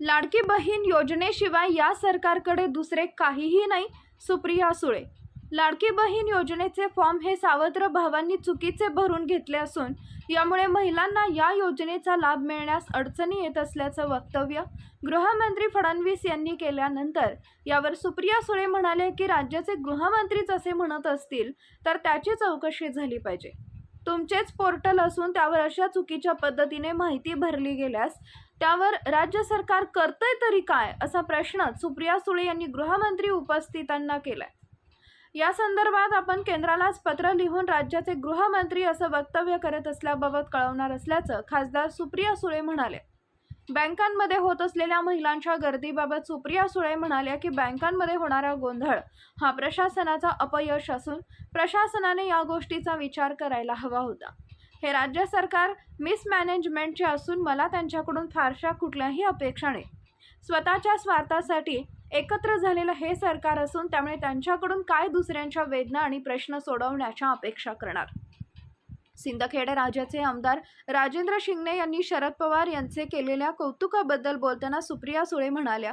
लाडकी बहीण योजनेशिवाय या सरकारकडे दुसरे काहीही नाही सुप्रिया सुळे. लाडकी बहीण योजनेचे फॉर्म हे सावत्र भावांनी चुकीचे भरून घेतले असून यामुळे महिलांना या योजनेचा लाभ मिळण्यास अडचणी येत असल्याचं वक्तव्य गृहमंत्री फडणवीस यांनी केल्यानंतर यावर सुप्रिया सुळे म्हणाले की राज्याचे गृहमंत्रीच असे म्हणत असतील तर त्याची चौकशी झाली पाहिजे. तुमचेच पोर्टल असून त्यावर अशा चुकीच्या पद्धतीने माहिती भरली गेल्यास त्यावर राज्य सरकार करतंय तरी काय असा प्रश्न सुप्रिया सुळे यांनी गृहमंत्री उपस्थितांना केलाय. या संदर्भात आपण केंद्रालाच पत्र लिहून राज्याचे गृहमंत्री असं वक्तव्य करत असल्याबाबत कळवणार असल्याचं खासदार सुप्रिया सुळे म्हणाले. बँकांमध्ये होत असलेल्या महिलांच्या गर्दीबाबत सुप्रिया सुळे म्हणाल्या की बँकांमध्ये होणारा गोंधळ हा प्रशासनाचा अपयश असून प्रशासनाने या गोष्टीचा विचार करायला हवा होता. हे राज्य सरकार मिसमॅनेजमेंटचे असून मला त्यांच्याकडून फारशा कुठल्याही अपेक्षा नाही. स्वतःच्या स्वार्थासाठी एकत्र झालेलं हे सरकार असून त्यामुळे त्यांच्याकडून काय दुसऱ्यांच्या वेदना आणि प्रश्न सोडवण्याच्या अपेक्षा करणार? सिंदखेडे राजाचे आमदार राजेंद्र शिंगणे यांनी शरद पवार यांचे केलेल्या कौतुकाबद्दल बोलताना सुप्रिया सुळे म्हणाल्या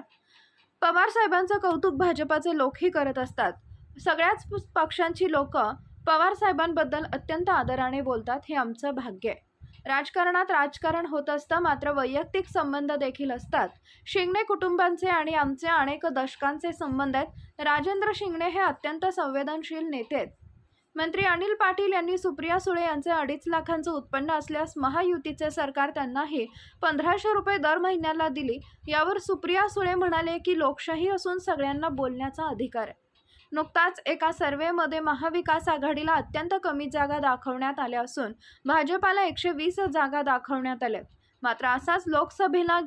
पवार साहेबांचं कौतुक भाजपाचे लोकही करत असतात. सगळ्याच पक्षांची लोकं पवार साहेबांबद्दल अत्यंत आदराने बोलतात हे आमचं भाग्य आहे. राजकारणात राजकारण होत असतं मात्र वैयक्तिक संबंध देखील असतात. शिंगणे कुटुंबांचे आणि आमचे अनेक दशकांचे संबंध आहेत. राजेंद्र शिंगणे हे अत्यंत संवेदनशील नेते आहेत. मंत्री अनिल पाटील यांनी सुप्रिया सुळे यांचे अडीच लाखांचं उत्पन्न असल्यास महायुतीचे सरकार त्यांनाही पंधराशे रुपये दर महिन्याला दिली. यावर सुप्रिया सुळे म्हणाले की लोकशाही असून सगळ्यांना बोलण्याचा अधिकार आहे. नुकताच एका सर्व्हेमध्ये महाविकास आघाडीला अत्यंत कमी जागा दाखवण्यात आल्या असून भाजपाला एकशे वीस जागा दाखवण्यात आल्या. मात्र असाच लोकसभेला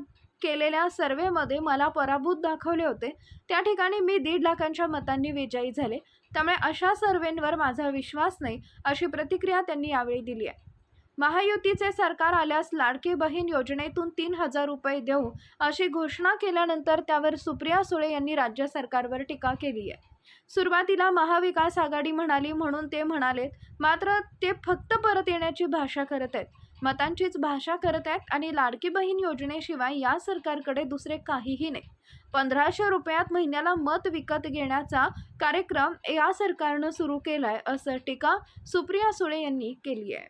केलेल्या सर्व्हेमध्ये मला पराभूत दाखवले होते. त्या ठिकाणी मी दीड लाखांच्या मतांनी विजयी झाले. त्यामुळे अशा सर्वेंवर माझा विश्वास नाही अशी प्रतिक्रिया त्यांनी यावेळी दिली आहे. महायुतीचे सरकार आल्यास लाडकी बहीण योजनेतून तीन हजार रुपये देऊ अशी घोषणा केल्यानंतर त्यावर सुप्रिया सुळे यांनी राज्य सरकारवर टीका केली आहे. सुरुवातीला महाविकास आघाडी म्हणाली म्हणून ते म्हणालेत मात्र ते फक्त परत येण्याची भाषा करत आहेत. मतांचीच भाषा करत आहेत आणि लाडकी बहीण योजनेशिवाय या सरकारकडे दुसरे काहीही नाही. पंधराशे रुपयात महिन्याला मत विकत घेण्याचा कार्यक्रम या सरकारनं सुरू केलाय असं टीका सुप्रिया सुळे यांनी केली आहे.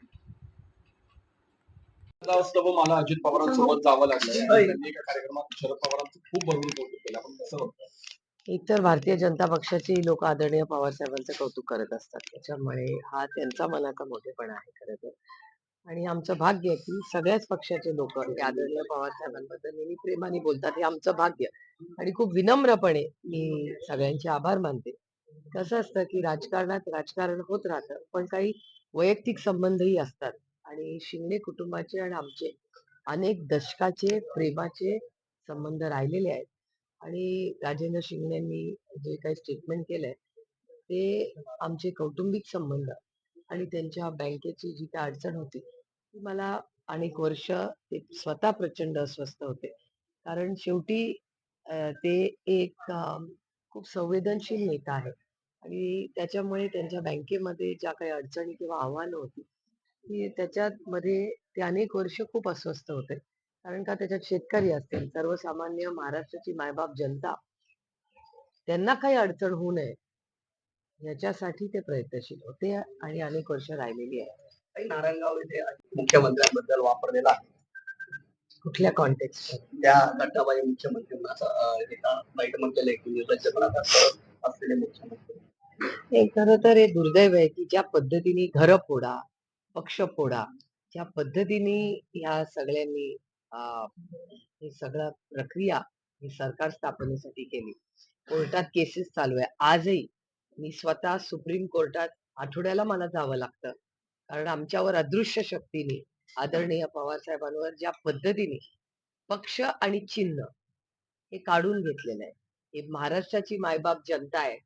मला अजित पवारांसोबत जावं लागलं कार्यक्रमात शरद पवारांचं खूप भरपूर कौतुक केलं. आपण कसं बघतो एकतर भारतीय जनता पक्षाची लोक आदरणीय पवारसाहेबांचं कौतुक करत असतात. त्याच्यामुळे हा त्यांचा मनाचा मोठेपणा आहे खरं तर. आणि आमचं भाग्य आहे की सगळ्याच पक्षाचे लोक आदरणीय पवारसाहेबांबद्दल नेहमी प्रेमाने बोलतात हे आमचं भाग्य. आणि खूप विनम्रपणे मी सगळ्यांचे आभार मानते. कसं असतं की राजकारणात राजकारण होत राहतं पण काही वैयक्तिक संबंधही असतात. आणि शिंगणे कुटुंबाचे आणि आमचे अनेक दशकाचे प्रेमाचे संबंध राहिलेले आहेत. आणि राजेंद्र शिंगण्यांनी जे काही स्टेटमेंट केलंय ते आमचे कौटुंबिक संबंध आणि त्यांच्या बँकेची जी काही अडचण होती ती मला अनेक वर्ष ते स्वतः प्रचंड अस्वस्थ होते. कारण शेवटी ते एक खूप संवेदनशील नेता आहे. आणि त्याच्यामुळे त्यांच्या बँकेमध्ये ज्या काही अडचणी किंवा आव्हानं होती ती त्याच्यामध्ये ते अनेक वर्ष खूप अस्वस्थ होते. कारण का त्याच्यात शेतकरी असतील सर्वसामान्य महाराष्ट्राची मायबाप जनता त्यांना काही अडचण होऊ नये याच्यासाठी ते प्रयत्नशील होते आणि अनेक वर्ष राहिलेली आहे नारायणगाव इथे मुख्यमंत्र्यांबद्दल वापरलेला आहे. कुठल्या कॉन्टेक्स्ट त्या असलेले मुख्यमंत्री. हे खरं तर हे दुर्दैव आहे की ज्या पद्धतीने घर फोडा पक्ष फोडा ज्या पद्धतीने या सगळ्यांनी ही सगळ्या प्रक्रिया ही सरकार स्थापनेसाठी केली. कोर्टात केसेस चालू आहे. आजही मी स्वतः सुप्रीम कोर्टात आठवड्याला मला जावं लागतं. कारण आमच्यावर अदृश्य शक्तीने आदरणीय पवार साहेबांवर ज्या पद्धतीने पक्ष आणि चिन्ह हे काढून घेतलेलं आहे. हे महाराष्ट्राची मायबाप जनता आहे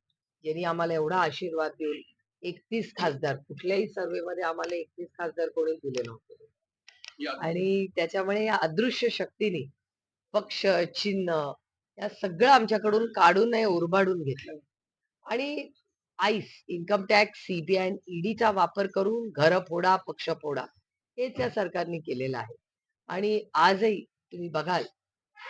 ज्यांनी आम्हाला एवढा आशीर्वाद देऊन एकतीस खासदार कुठल्याही सर्वे मध्ये आम्हाला एकतीस खासदार कोणी दिले नव्हते. आणि त्याच्यामुळे या अदृश्य शक्तीने पक्ष चिन्ह या सगळं आमच्याकडून काढून नाही उरबाडून घेतलं. आणि आईस इन्कम टॅक्स सीबीआय ईडीचा वापर करून घर फोडा पक्ष फोडा हेच या सरकारने केलेलं आहे. आणि आजही तुम्ही बघाल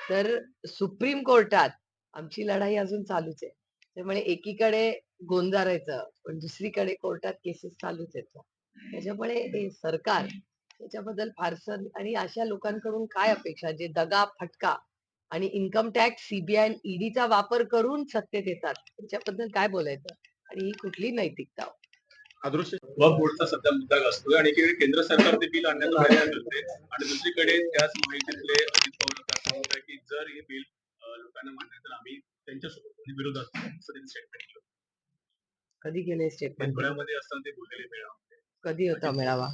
तर सुप्रीम कोर्टात आमची लढाई अजून चालूच आहे. त्यामुळे एकीकडे गोंजारायचं पण दुसरीकडे कोर्टात केसेस चालूच आहेत. त्याच्यामुळे हे सरकार त्याच्याबद्दल फारसं आणि अशा लोकांकडून काय अपेक्षा? जे दगा फटका आणि इन्कम टॅक्स सीबीआय ईडीचा वापर करून सत्तेत येतात. त्याच्याबद्दल काय बोलायचं? आणि ही कुठली नैतिकता अदृश्य वक्फ बोर्डचा सध्या मुद्दा गाजतोय आणि एकीकडे केंद्र सरकार ते बिल आणण्याचा करते आणि दुसरीकडे त्याच माहितीतले अजित पवार की जर हे बिल लोकांना मांडले तर आम्ही त्यांच्यासोबत म्हणजे विरोधात स्टेटमेंट कधी केले ते स्टेटमेंट धुळ्यामध्ये असताना ते बोललेले मेळावा कधी होता मेळावा?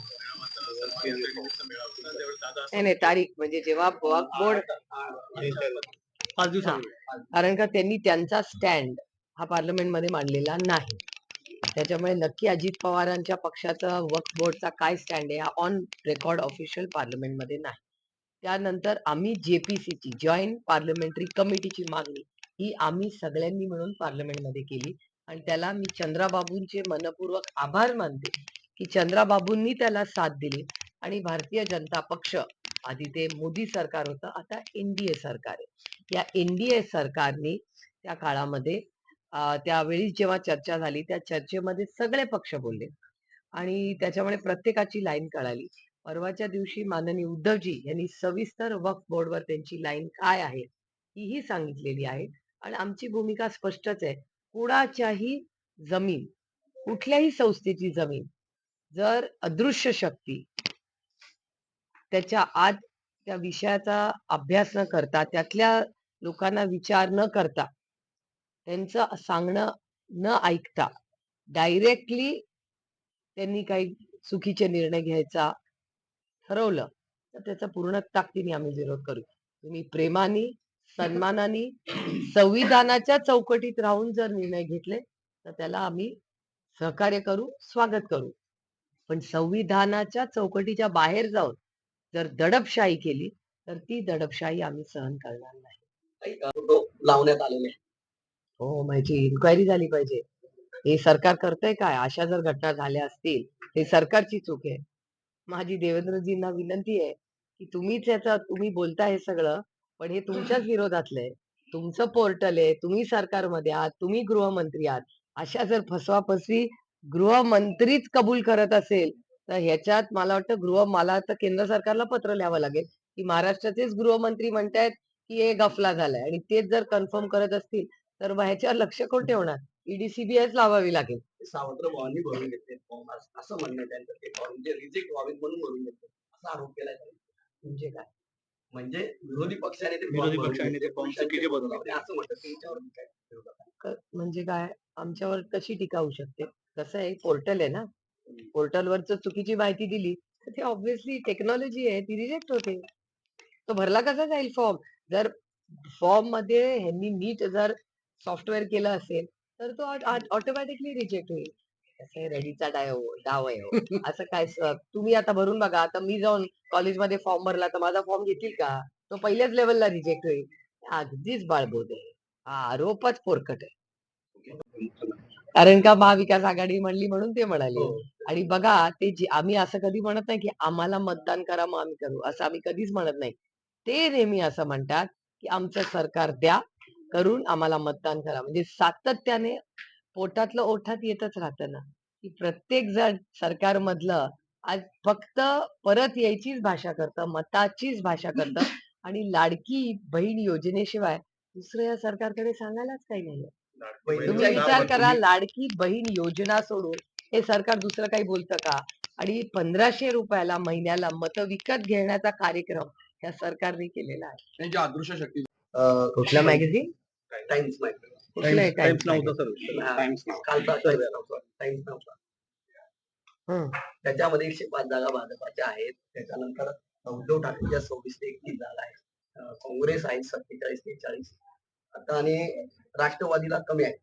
नाही नाही तारीख म्हणजे जेव्हा वक्फ बोर्ड कारण का त्यांनी त्यांचा स्टँड हा पार्लमेंटमध्ये मांडलेला नाही. त्याच्यामुळे नक्की अजित पवारांच्या पक्षाचा वक्फ बोर्डचा काय स्टँड आहे हा ऑन रेकॉर्ड ऑफिशियल पार्लमेंटमध्ये नाही. त्यानंतर आम्ही जेपीसीची जॉईंट पार्लमेंटरी कमिटीची मागणी ही आम्ही सगळ्यांनी मिळून पार्लमेंटमध्ये केली. आणि त्याला मी चंद्राबाबूंचे मनपूर्वक आभार मानते. की चंद्राबाबूंनी त्याला साथ दिली आणि भारतीय जनता पक्ष आधी ते मोदी सरकार होतं आता एनडीए सरकार आहे. या एनडीए सरकारने त्या काळामध्ये त्यावेळी जेव्हा चर्चा झाली त्या चर्चेमध्ये सगळे पक्ष बोलले. आणि त्याच्यामुळे प्रत्येकाची लाईन कळाली. परवाच्या दिवशी माननीय उद्धवजी यांनी सविस्तर वक्फ बोर्डवर त्यांची लाईन काय आहे तीही सांगितलेली आहे. आणि आमची भूमिका स्पष्टच आहे. कुणाच्याही जमीन कुठल्याही संस्थेची जमीन जर अदृश्य शक्ती त्याच्या आत त्या विषयाचा अभ्यास न करता त्यातल्या लोकांना विचार न करता त्यांचं सांगणं न ऐकता डायरेक्टली त्यांनी काही चुकीचे निर्णय घ्यायचा ठरवलं तर त्याचा पूर्ण ताकदीने आम्ही विरोध करू. तुम्ही प्रेमाने सन्मानाने संविधानाच्या चौकटीत राहून जर निर्णय घेतले तर त्याला आम्ही सहकार्य करू स्वागत करू. पण संविधानाच्या चौकटीच्या बाहेर जाऊन जर दडपशाही केली तर ती दडपशाही आम्ही सहन करणार नाही. लावण्यात आलेले. हो माझी इन्क्वायरी झाली पाहिजे. हे सरकार करतंय काय? अशा जर घटना झाल्या असतील हे सरकारची चूक आहे. माझी देवेंद्रजींना विनंती आहे की तुम्हीच याचा तुम्ही बोलताय हे सगळं पण हे तुमच्याच विरोधातलं आहे. तुमचं पोर्टल आहे तुम्ही सरकारमध्ये आहात तुम्ही गृहमंत्री आहात. अशा जर फसवाफसवी गृहमंत्रीच कबूल करत असेल तर ह्याच्यात मला वाटतं गृह मला तर केंद्र सरकारला पत्र लिहावं लागेल की महाराष्ट्राचेच गृहमंत्री म्हणतायत की हे गफला झालाय आणि तेच जर कन्फर्म करत असतील तर मग ह्याच्यावर लक्ष कोण ठेवणार? ईडी सीबीआयच लावावी लागेल. ते सावत्र भावांनी भरून घेतले फॉर्म असं म्हणणं त्यांचं ते फॉर्म म्हणजे रिजेक्ट व्हावेत म्हणून भरून घेतले असा आरोप केलाय त्यांनी. म्हणजे काय? म्हणजे विरोधी पक्षाने ते विरोधी पक्षाने ते पक्षाचे चुकीचे असं म्हणतात तुमच्यावर मी काय म्हणजे काय? आमच्यावर कशी टीका होऊ शकते? कसं आहे पोर्टल आहे ना पोर्टलवर जर चुकीची माहिती दिली तर ते ऑब्व्हियसली टेक्नॉलॉजी आहे ती रिजेक्ट होते. तो भरला कसा जाईल फॉर्म जर फॉर्ममध्ये ह्यांनी नीट जर सॉफ्टवेअर केलं असेल तर तो ऑटोमॅटिकली रिजेक्ट होईल. रेडीचा डाव डाव आहे हो. असं काय तुम्ही आता भरून बघा आता मी जाऊन कॉलेजमध्ये फॉर्म भरला तर माझा फॉर्म घेतील का? तो पहिल्याच लेवलला रिजेक्ट होईल. अगदीच बाळबोध. आहे हा आरोपच पोरकट आहे. कारण का महाविकास आघाडी म्हणली म्हणून ते म्हणाले. हो. आणि बघा ते जे आम्ही असं कधी म्हणत नाही की आम्हाला मतदान करा मग आम्ही करू. असं आम्ही कधीच म्हणत नाही. ते नेहमी असं म्हणतात की आमचं सरकार द्या करून आम्हाला मतदान करा. म्हणजे सातत्याने पोटातलं ओठात येतच राहतं ना. की प्रत्येक जण सरकारमधलं आज फक्त परत यायचीच भाषा करतं मताचीच भाषा करतं आणि लाडकी बहीण योजनेशिवाय दुसरं या सरकारकडे सांगायलाच काही नाही तुम्ही विचार करा तुम्ही- लाडकी बहीण योजना सोडून हे सरकार दुसरं काही बोलतं का? आणि पंधराशे रुपयाला महिन्याला मत विकत घेण्याचा कार्यक्रम या सरकारने केलेला आहे. त्यांची अदृश्य शक्ती कुठलं मॅगझिन टाइम्स. त्याच्यामध्ये एकशे पाच जागा भाजपाच्या आहेत. त्याच्यानंतर उद्धव ठाकरेच्या सव्वीस ते एकतीस जागा आहेत. काँग्रेस आहे सत्तेचाळीस ते चाळीस आता आणि राष्ट्रवादीला कमी आहे.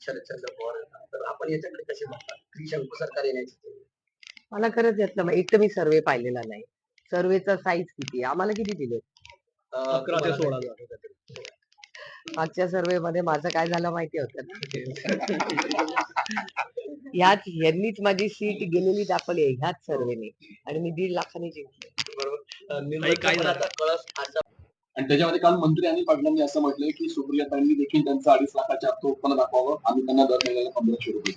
शरदचंद्र पवार. तर आपण याच्याकडे कसे बघता त्रिशंकू सरकार येण्याची मला खरंच यातलं मा- एक तर मी सर्वे पाहिलेला नाही. सर्वेचा साईज किती? आम्हाला किती दिले? अकरा ते सोळा. मागच्या सर्वे मध्ये माझं काय झालं माहिती होतं ह्याच यांनीच माझी सीट गेलेली दाखवली आहे ह्याच सर्वेने. आणि मी दीड लाखांनी जिंकले. बरोबर. आता आणि त्याच्यामध्ये काल मंत्री आणि पाटलांनी असं म्हटलंय की सुप्रियातांनी देखील त्यांचं अडीच लाखाच्या अर्थ उत्पन्न दाखवावं. आम्ही त्यांना दर महिन्याला पंधराशे रुपये.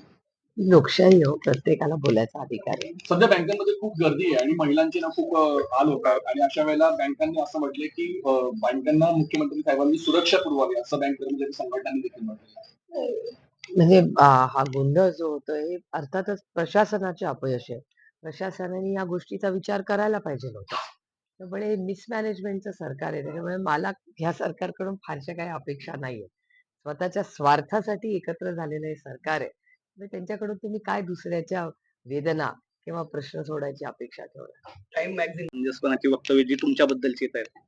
लोकशाही हो प्रत्येकाला बोलायचा अधिकार आहे. सध्या बँकांमध्ये खूप गर्दी आहे आणि महिलांचे ना खूप हाल होतात. आणि अशा वेळेला बँकांनी असं म्हटलंय की बँकांना मुख्यमंत्री साहेबांनी सुरक्षा पुरवावी असं बँक कर्मचारी संघटनांनी देखील म्हटलं म्हणजे हा गोंधळ जो होतोय हे अर्थातच प्रशासनाचे अपयश आहे. प्रशासनाने या गोष्टीचा विचार करायला पाहिजे होता त्यामुळे मिसमॅनेजमेंटचं सरकार आहे. त्याच्यामुळे मला ह्या सरकारकडून फारशा काही अपेक्षा नाहीये. स्वतःच्या स्वार्थासाठी एकत्र झालेलं हे सरकार आहे. त्यांच्याकडून तुम्ही काय दुसऱ्याच्या वेदना किंवा प्रश्न सोडायची अपेक्षा ठेवणार टाइम मॅगझिन वक्तव्य जी तुमच्याबद्दलची येत आहेत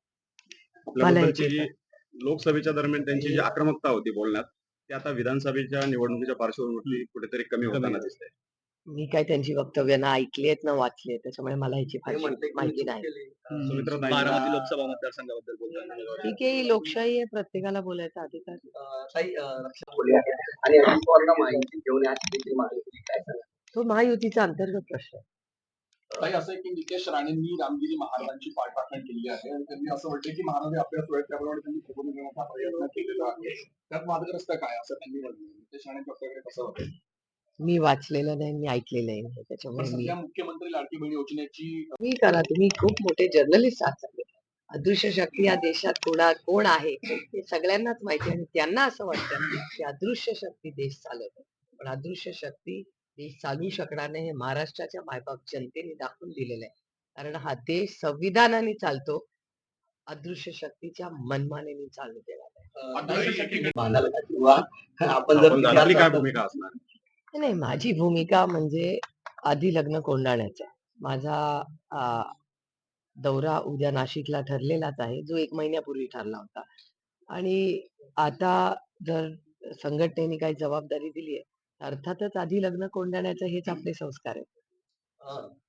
लोकसभेच्या दरम्यान त्यांची जी आक्रमकता होती बोलण्यात ती आता विधानसभेच्या निवडणुकीच्या पार्श्वभूमीवरती कुठेतरी कमी होताना दिसते. मी काय त्यांची वक्तव्य ना ऐकली आहेत ना वाचली आहेत त्याच्यामुळे मला ह्याची फारशी माहिती नाही. बारामती लोकसभा मतदारसंघाबद्दल बोलताना ठीक आहे ही लोकशाही आहे प्रत्येकाला बोलायचा अधिकार? तो महायुतीचा अंतर्गत प्रश्न आहे. काही असं आहे की नितेश राणेंनी रामगिरी महाराजांची पाठराखण केली आहे आणि त्यांनी असं म्हटलं की महाराज आपल्या सोयत त्याप्रमाणे त्यांनी फुगून घेण्याचा प्रयत्न केलेला आहे. त्यात वादग्रस्त काय असं त्यांनी म्हटलं नितेश राणेंच्या वक्तव्याकडे कसं होतं. मी वाचलेलं नाही मी ऐकलेलं नाही त्याच्यामुळे मी मुख्यमंत्री लाडकी बहीण योजनेची मी करा तुम्ही खूप मोठे जर्नलिस्ट आहात सगळे. अदृश्य शक्ती या देशात कोणा कोण आहे हे सगळ्यांनाच माहिती आहे आणि त्यांना असं वाटतं की अदृश्य शक्ती देश चालवते. पण अदृश्य शक्ती देश चालवू शकणार नाही हे महाराष्ट्राच्या मायबाप जनतेने दाखवून दिलेलं आहे. कारण हा देश संविधानाने चालतो अदृश्य शक्तीच्या मनमानेने चालू देणार आहे अं, अदृश्य ताई, शक्ती भांडायला का किंवा आपण जर काय भूमिका असणार? नाही माझी भूमिका म्हणजे आधी लग्न कोंडाण्याचं. माझा दौरा उद्या नाशिकला ठरलेलाच आहे जो एक महिन्यापूर्वी ठरला होता. आणि आता जर संघटनेने काही जबाबदारी दिली आहे अर्थातच आधी लग्न कोंडाण्याचं हेच आपले संस्कार आहेत.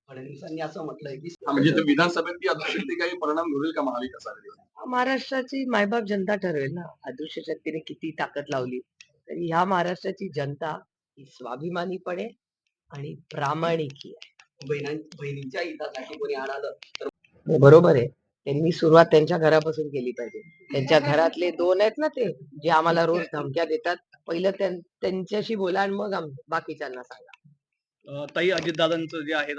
फडणवीसांनी असं म्हटलंय की हा, म्हणजे ते विधानसभेत काही परिणाम घडेल का महाविकास महाराष्ट्राची मायबाप जनता ठरवेल ना. अदृश्य शक्तीने किती ताकद लावली. तरी ह्या महाराष्ट्राची जनता ही स्वाभिमानीपणे आणि प्रामाणिकी आहे. बहिणां बहिणींच्या हितासाठी कोणी आणालं हो, बरोबर आहे. त्यांनी सुरुवात त्यांच्या घरापासून केली पाहिजे. त्यांच्या घरातले दोन आहेत ना ते जे आम्हाला रोज धमक्या देतात. पहिलं त्यां- त्यांच्याशी बोला आणि मग बाकीच्यांना सांगा. ताई अजितदादांचं जे आहे